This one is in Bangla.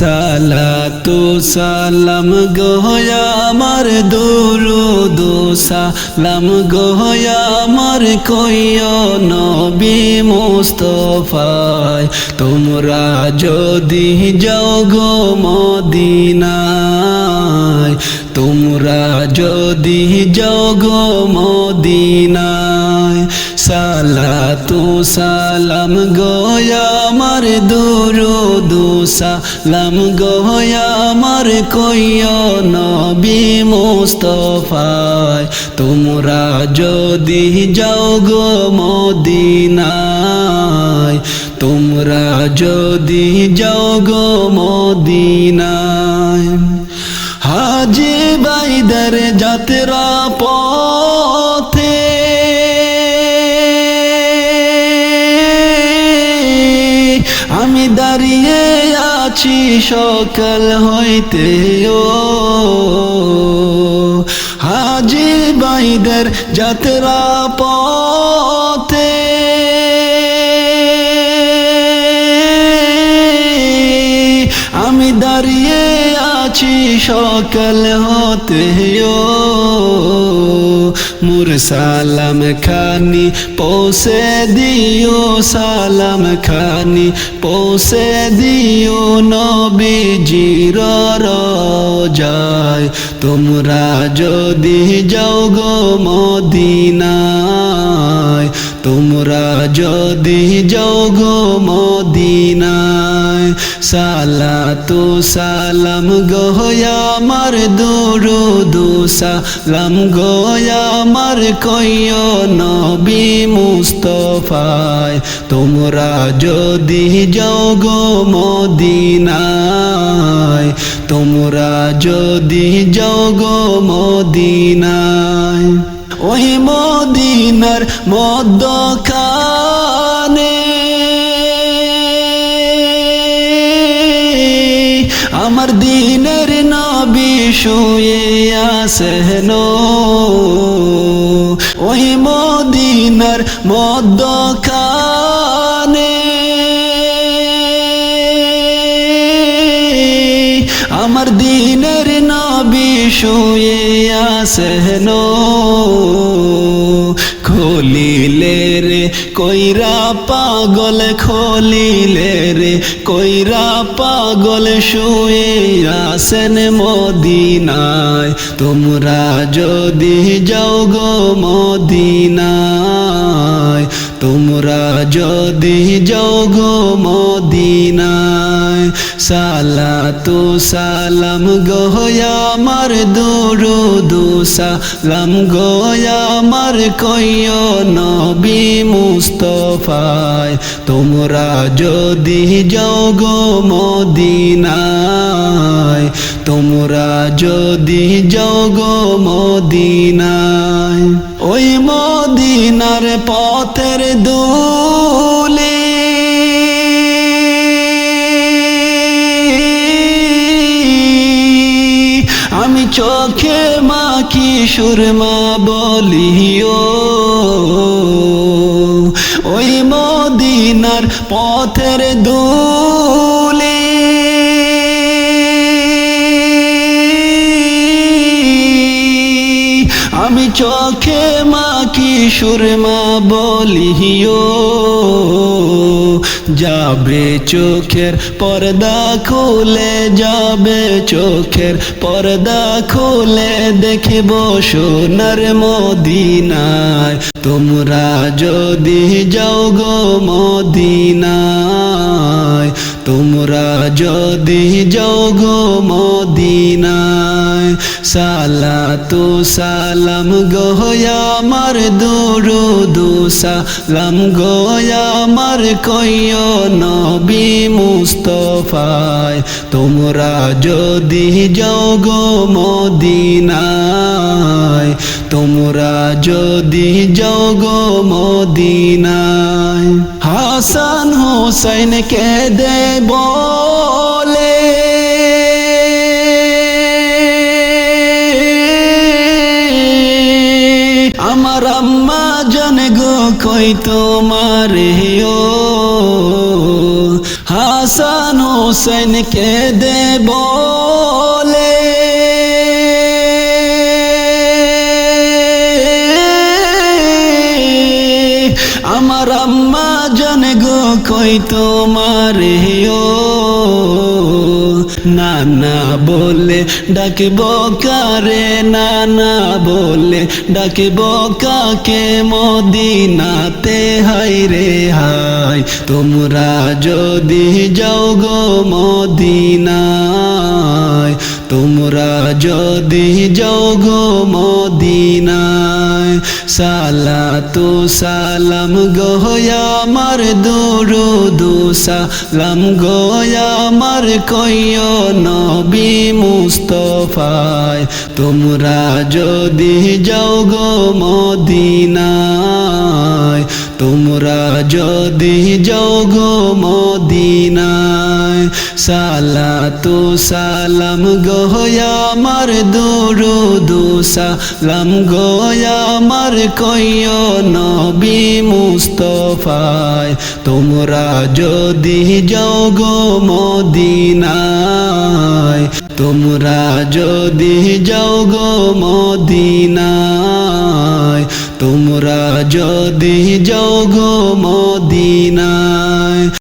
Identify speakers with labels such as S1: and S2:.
S1: সালাতু সালাম গোয়া আমার দুরুদ সালাম গোয়া আমার কইয় নবী মুস্তফায়। তোমরা যদি যাও গো মদিনায়, তোমরা যদি যাও গো মদিনায় সালাতু সালাম গোয়া আমার দুরুদ সালাম গোয়া আমার কইয় নবী মুস্তফায়। তোমরা যদি যাও গো মদিনায়, তোমরা যদি যাও গো মদিনায়। হাজি বাইদের যাত্রা পথে আছি সকাল হইতে ও হাজি বাইদের যাত্রা পথে। আমি দাঁড়িয়ে আছি সকাল হতে মুর সালাম খানি পৌঁছে দিও, সালাম খানি পৌঁছে দিও। নবীজির যায় তোমরা যদি যাও গো মদিনায়, তোমরা যদি যাও গো মদিনায়। সালাতু সালাম গোয়া আমার দুরুদু সালাম গোয়া আমার কইয় নবী মুস্তফায়। তোমরা যদি যাও গো মদিনায়, তোমরা যদি যাও গো মদিনায়। ওই মদিনার মদ্যখানে আমার দিনের নবী শুয়ে আসেন ওই মদিনার মদ্যখানে আমার দিনের নবী শুয়ে আসেন কইরা পাগল খলিলে রে, কইরা পাগল শুয়ে আসেন মদিনায়। তোমরা যদি যাও গো মদিনায়, তোমরা যদি যাও গো মদিনায়। সালাতু সালাম গোয়া আমার দুরুদু সালাম গোয়া আমার কইয় নবী মুস্তফায়। তোমরা যদি যাও গো মদিনায়, তোমরা যদি যাও গো মদিনায়। ওই মদিনার পথের দুলে চোখে মা কি সুরমা বলিও। ওই মদিনার পথের দুলে আমি চোখে মা কিশোরমা বলিও যাবে চোখের পর্দা খুলে, যাবে চোখের পর্দা খুলে, দেখব সোনার মদিনায়। তোমরা যদি যাও গো মদিনায় তোমরা যদি যাও গো মদিনায়, সালাতু সালাম গোয়া আমার দুরুদু সালাম গোয়া আমার কইয় নবী মুস্তফায়। তোমরা যদি যাও গো মদিনায়, তোমরা যদি যাও গো মদিনায়। হাসান হোসেন কে দে বলে। আমার আম্মা জান গো কই তোমার ও হাসান হোসেনকে দে বলে কই তোমারে ও নানা বলে ডাকিব কারে, নানা বলে ডাকিব কাকে? মদিনাতে হাই রে হাই তোমরা যদি যাও গো মদিনায় তোমরা যদি যাও গো মদিনায় সালা তো সালাম গোয়া আমার দুরুদু সালাম গোয়া আমার কইও নবী মুস্তফায়। তোমরা যদি যাও গো মদিনায়, তোমরা যদি যাও গো মদিনায় সালা তো সালাম গোয়া আমার দুরুদু সালাম গোয়া আমার কইও নবী মুস্তফায়, তোমরা যদি যাও গো মদিনায়, তোমরা যদি যাও গো মদিনায়, তোমরা যদি যাও গো মদিনায়।